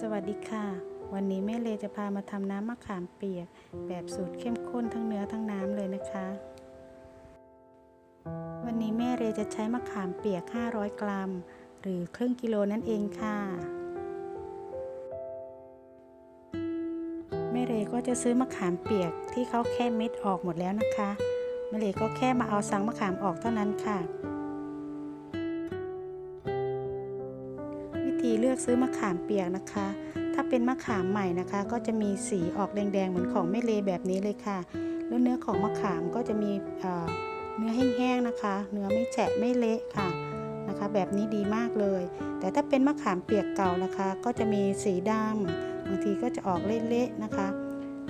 สวัสดีค่ะ วันนี้แม่เลจะพามาทำน้ำมะขามเปียก แบบสูตรเข้มข้นทั้งเนื้อทั้งน้ำเลยนะคะ วันนี้แม่เรจะใช้มะขามเปียก 500 กรัม หรือครึ่งกิโลนั่นเองค่ะ แม่เรก็จะซื้อมะขามเปียกที่เขาแค่เม็ดออกหมดแล้วนะคะ แม่เรก็แค่มาเอาสังมะขามออกเท่านั้นค่ะ ธีเลือกซื้อมะขามเปียกนะคะ ถ้าเป็นมะขามใหม่นะคะ ก็จะมีสีออกแดงๆเหมือนของแม่เลแบบนี้เลยค่ะ แล้วเนื้อของมะขามก็จะมีเเนื้อแห้งๆนะคะ เนื้อไม่แฉะไม่เละค่ะนะคะ แบบนี้ดีมากเลย แต่ถ้าเป็นมะขามเปียกเก่านะคะ ก็จะมีสีดำบางทีก็จะออกเละๆนะคะ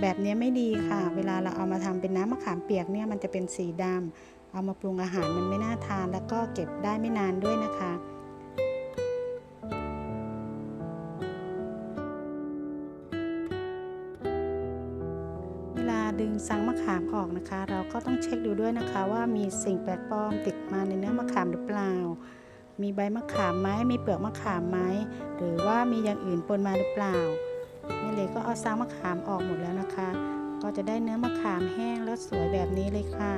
แบบนี้ไม่ดีค่ะ เวลาเราเอามาทำเป็นน้ำมะขามเปียกเนี่ยมันจะเป็นสีดำเอามาปรุงอาหารมันไม่น่าทาน แล้วก็เก็บได้ไม่นานด้วยนะคะ ลาดึงสังมะขามออกนะคะ เราก็ต้องเช็คดูด้วยนะคะ ว่ามีสิ่งแปลกปลอมติดมาในเนื้อมะขามหรือเปล่า มีใบมะขามไหมมีเปลือกมะขามไหมหรือว่ามีอย่างอื่นปนมาหรือเปล่าแม่เลยก็เอาสังมะขามออกหมดแล้วนะคะ ก็จะได้เนื้อมะขามแห้งแล้วสวยแบบนี้เลยค่ะ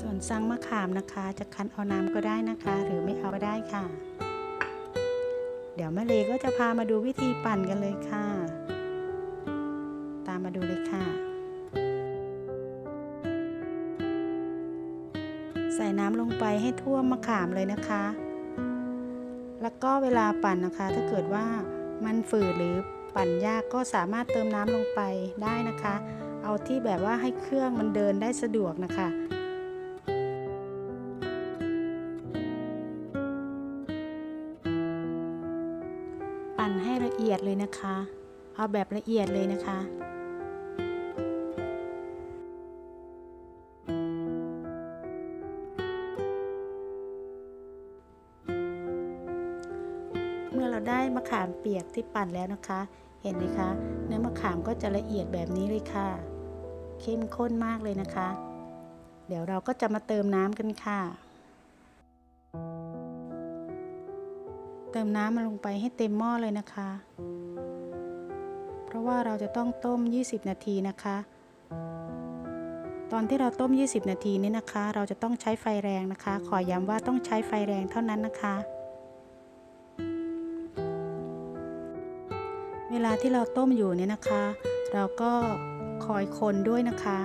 ส่วนสังมะขามนะคะ จะคั้นเอาน้ำก็ได้นะคะ หรือไม่เอาก็ได้ค่ะ เดี๋ยวแม่เลก็จะพามาดูวิธีปั่นกันเลยค่ะ ตามมาดูเลยค่ะ ใส่น้ำลงไปให้ท่วมมะขามเลยนะคะ แล้วก็เวลาปั่นนะคะ ถ้าเกิดว่ามันฝืดหรือปั่นยากก็สามารถเติมน้ำลงไปได้นะคะ เอาที่แบบว่าให้เครื่องมันเดินได้สะดวกนะคะ นะคะ เอาแบบละเอียดเลยนะคะเมื่อเราได้มะขามเปียกที่ปั่นแล้วนะคะ เห็นไหมคะ เนื้อมะขามก็จะละเอียดแบบนี้เลยค่ะ เข้มข้นมากเลยนะคะ เดี๋ยวเราก็จะมาเติมน้ำกันค่ะ เติมน้ำมาลงไปให้เต็มหม้อเลยนะคะ เพราะว่าเราจะต้องต้ม 20 นาทีนะคะ ตอนที่เราต้ม 20 นาทีนี้นะคะ เราจะต้องใช้ไฟแรงนะคะ ขอย้ำว่าต้องใช้ไฟแรงเท่านั้นนะคะ เวลาที่เราต้มอยู่เนี่ยนะคะ เราก็คอยคนด้วยนะคะ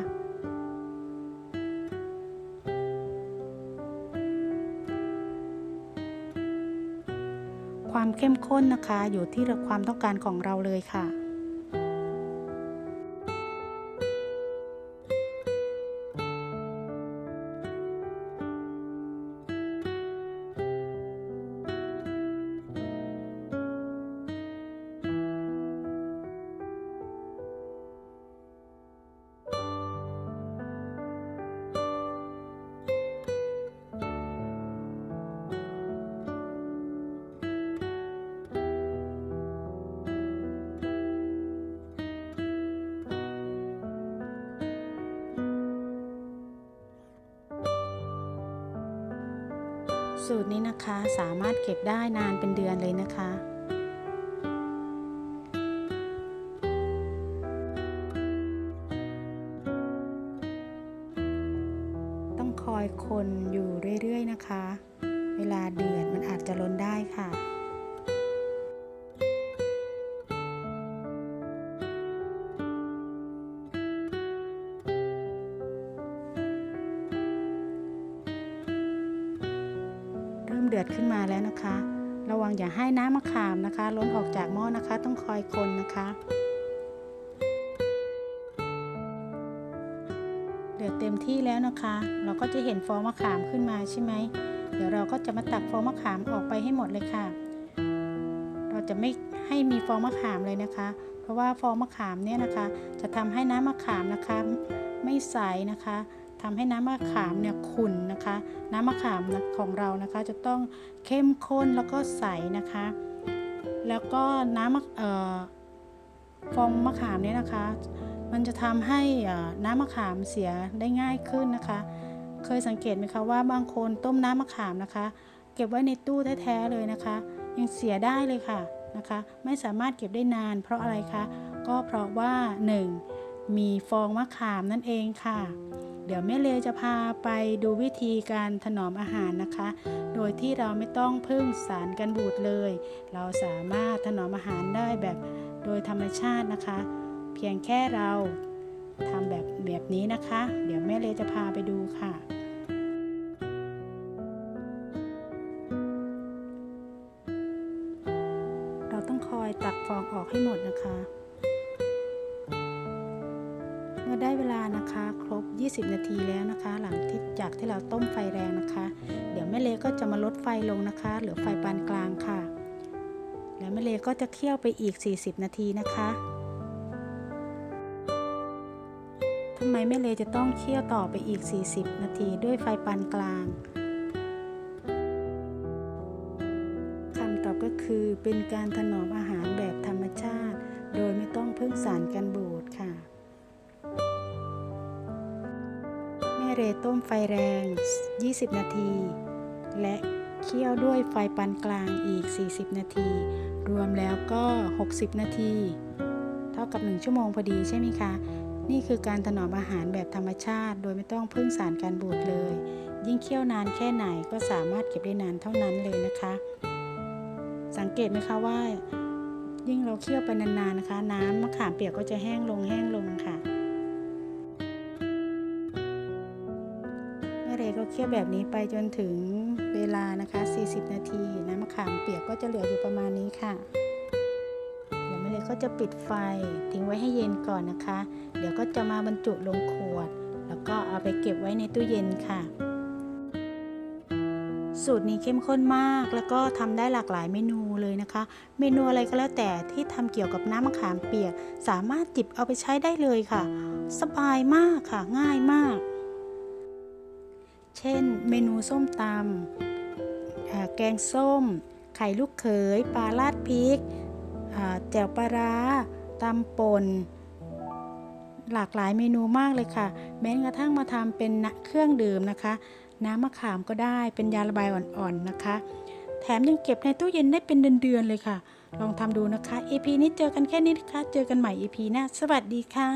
เข้มข้นนะคะ อยู่ที่ความต้องการของเราเลยค่ะ สูตรนี้นะคะสามารถเก็บได้นานเป็นเดือนเลยนะคะ ต้องคอยคนอยู่เรื่อยๆนะคะ เวลาเดือดมันอาจจะล้นได้ค่ะ ดือดขึ้นมาแล้วนะคะ ระวังอย่าให้น้ำมะขามนะคะ ล้นออกจากหม้อนะคะ ต้องคอยคนนะคะ เดือดเต็มที่แล้วนะคะ เราก็จะเห็นฟองมะขามขึ้นมาใช่ไหมเดี๋ยวเราก็จะมาตักฟองมะขามออกไปให้หมดเลยค่ะ เราจะไม่ให้มีฟองมะขามเลยนะคะ เพราะว่าฟองมะขามเนี่ยนะคะ จะทำให้น้ำมะขามนะคะ ไม่ใสนะคะ ทำให้น้ำมะขามเนี่ยขุ่นนะคะ น้ำมะขามของเรานะคะจะต้องเข้มข้นแล้วก็ใสนะคะ แล้วก็น้ำเอ่อฟองมะขามเนี่ยนะคะ มันจะทำให้น้ำมะขามเสียได้ง่ายขึ้นนะคะ เคยสังเกตไหมคะว่าบางคนต้มน้ำมะขามนะคะ เก็บไว้ในตู้แท้ๆเลยนะคะ ยังเสียได้เลยค่ะนะคะ ไม่สามารถเก็บได้นาน เพราะอะไรคะก็เพราะว่า 1. มีฟองมะขามนั่นเองค่ะ เดี๋ยวแม่เลจะพาไปดูวิธีการถนอมอาหารนะคะ โดยที่เราไม่ต้องพึ่งสารกันบูดเลย เราสามารถถนอมอาหารได้แบบโดยธรรมชาตินะคะ เพียงแค่เราทำแบบแบบนี้นะคะ เดี๋ยวแม่เลจะพาไปดูค่ะเราต้องคอยตักฟองออกให้หมดนะคะ เวลานะคะครบ 20 นาทีแล้วนะคะ หลังที่จากที่เราต้มไฟแรงนะคะ เดี๋ยวแม่เลก็จะมาลดไฟลงนะคะ เหลือไฟปานกลางค่ะ แล้วแม่เลก็จะเคี่ยวไปอีก 40 นาทีนะคะทำไมแม่เลจะต้องเคี่ยวต่อไปอีก 40 นาทีด้วยไฟปานกลางคำตอบก็คือเป็นการถนอมอาหารแบบธรรมชาติ โดยไม่ต้องพึ่งสารกันบูดค่ะ เรต้มไฟแรง 20 นาที และเคี่ยวด้วยไฟปานกลางอีก 40 นาที รวมแล้วก็ 60 นาที เท่ากับ 1 ชั่วโมงพอดีใช่ไหมคะ นี่คือการถนอมอาหารแบบธรรมชาติ โดยไม่ต้องพึ่งสารกันบูดเลย ยิ่งเคี่ยวนานแค่ไหนก็สามารถเก็บได้นานเท่านั้นเลยนะคะ สังเกตไหมคะว่า ยิ่งเราเคี่ยวไปนานๆนะคะ น้ำมะขามเปียกก็จะแห้งลงแห้งลงค่ะ แม่เรก็เคี่ยวแบบนี้ไปจนถึงเวลานะคะ 40 นาที น้ำมะขามเปียกก็จะเหลืออยู่ประมาณนี้ค่ะแล้วแม่เรก็จะปิดไฟทิ้งไว้ให้เย็นก่อนนะคะ เดี๋ยวก็จะมาบรรจุลงขวด แล้วก็เอาไปเก็บไว้ในตู้เย็นค่ะ สูตรนี้เข้มข้นมากแล้วก็ทำได้หลากหลายเมนูเลยนะคะ เมนูอะไรก็แล้วแต่ที่ทำเกี่ยวกับน้ำมะขามเปียก สามารถจิบเอาไปใช้ได้เลยค่ะ สบายมากค่ะ ง่ายมาก เช่น เมนูส้มตำแกงส้ม ไข่ลูกเขย ปลาราดพริกแจ่วปลาร้าตำป่นหลากหลายเมนูมากเลยค่ะ แม้กระทั่งมาทำเป็นเครื่องดื่มนะคะ น้ำมะขามก็ได้เป็นยาระบายอ่อนๆนะคะ แถมยังเก็บในตู้เย็นได้เป็นเดือนๆเลยค่ะ ลองทำดูนะคะ EP นี้เจอกันแค่นี้นะคะ เจอกันใหม่ EP หน้าสวัสดีค่ะ